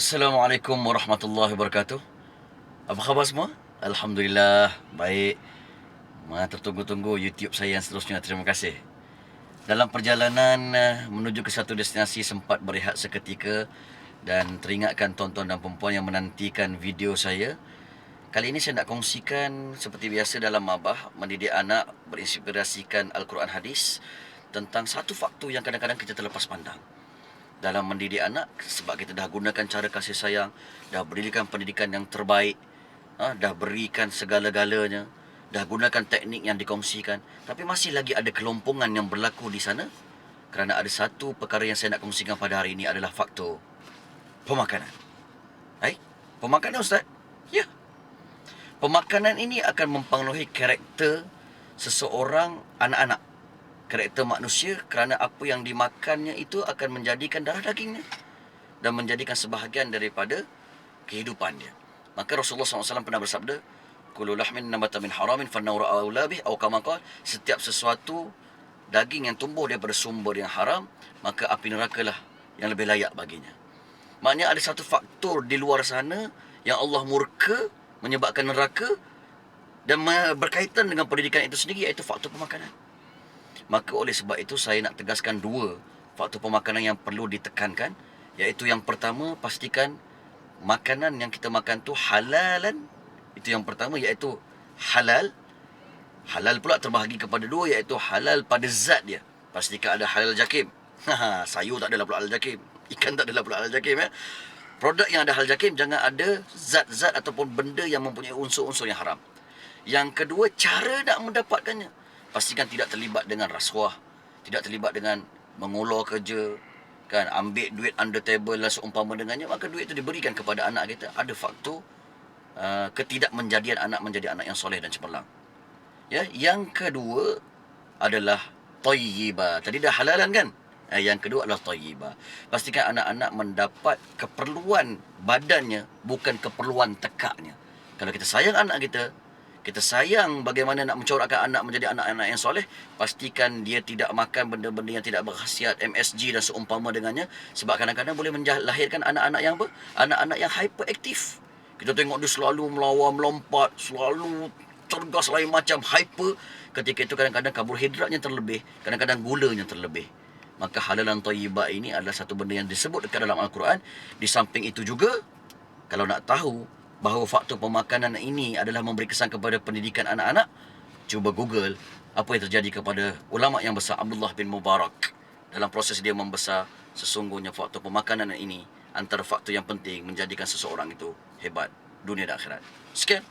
Assalamualaikum warahmatullahi wabarakatuh. Apa khabar semua? Alhamdulillah, baik. Ma tertunggu-tunggu YouTube saya yang seterusnya. Terima kasih. Dalam perjalanan eh, menuju ke satu destinasi sempat berehat seketika dan teringatkan tuan-tuan dan perempuan yang menantikan video saya. Kali ini saya nak kongsikan seperti biasa dalam mabah mendidik anak berinspirasikan Al-Quran hadis tentang satu faktor yang kadang-kadang kita terlepas pandang dalam mendidik anak sebab kita dah gunakan cara kasih sayang, dah berikan pendidikan yang terbaik, ha, dah berikan segala-galanya, dah gunakan teknik yang dikongsikan, tapi masih lagi ada kelompongan yang berlaku di sana kerana ada satu perkara yang saya nak kongsikan pada hari ini adalah faktor pemakanan. Hai? Pemakanan Ustaz? Ya. Pemakanan ini akan mempengaruhi karakter seseorang anak-anak karakter manusia kerana apa yang dimakannya itu akan menjadikan darah dagingnya dan menjadikan sebahagian daripada kehidupan dia. Maka Rasulullah SAW pernah bersabda, "Kullu lahmin nabata min haramin fannaru aula bih" atau kama qala, setiap sesuatu daging yang tumbuh daripada sumber yang haram, maka api neraka lah yang lebih layak baginya. Maknanya ada satu faktor di luar sana yang Allah murka menyebabkan neraka dan berkaitan dengan pendidikan itu sendiri iaitu faktor pemakanan. Maka oleh sebab itu saya nak tegaskan dua faktor pemakanan yang perlu ditekankan. Iaitu yang pertama pastikan makanan yang kita makan tu halalan. Itu yang pertama iaitu halal. Halal pula terbahagi kepada dua iaitu halal pada zat dia. Pastikan ada halal jakim. Sayur tak adalah pula halal jakim. Ikan tak adalah pula halal jakim ya. Produk yang ada halal jakim jangan ada zat-zat ataupun benda yang mempunyai unsur-unsur yang haram. Yang kedua cara nak mendapatkannya pastikan tidak terlibat dengan rasuah, tidak terlibat dengan mengulur kerja, kan ambil duit under table lah seumpama dengannya maka duit itu diberikan kepada anak kita. Ada faktor uh, ketidakmenjadian anak menjadi anak yang soleh dan cemerlang. Ya yang kedua adalah tayyiba tadi dah halalan kan? Eh, yang kedua adalah tayyiba pastikan anak-anak mendapat keperluan badannya bukan keperluan tekaknya. Kalau kita sayang anak kita kita sayang bagaimana nak mencorakkan anak menjadi anak-anak yang soleh. Pastikan dia tidak makan benda-benda yang tidak berkhasiat MSG dan seumpama dengannya. Sebab kadang-kadang boleh melahirkan anak-anak yang apa? Anak-anak yang hyperaktif kita tengok dia selalu melawan melompat selalu cergas lain macam hyper. Ketika itu kadang-kadang karbohidratnya terlebih kadang-kadang gulanya terlebih. Maka halalan thayyibah ini adalah satu benda yang disebut dekat dalam al-Quran. Di samping itu juga kalau nak tahu bahawa faktor pemakanan ini adalah memberi kesan kepada pendidikan anak-anak, cuba Google apa yang terjadi kepada ulama yang besar Abdullah bin Mubarak dalam proses dia membesar sesungguhnya faktor pemakanan ini antara faktor yang penting menjadikan seseorang itu hebat dunia dan akhirat. Sekian.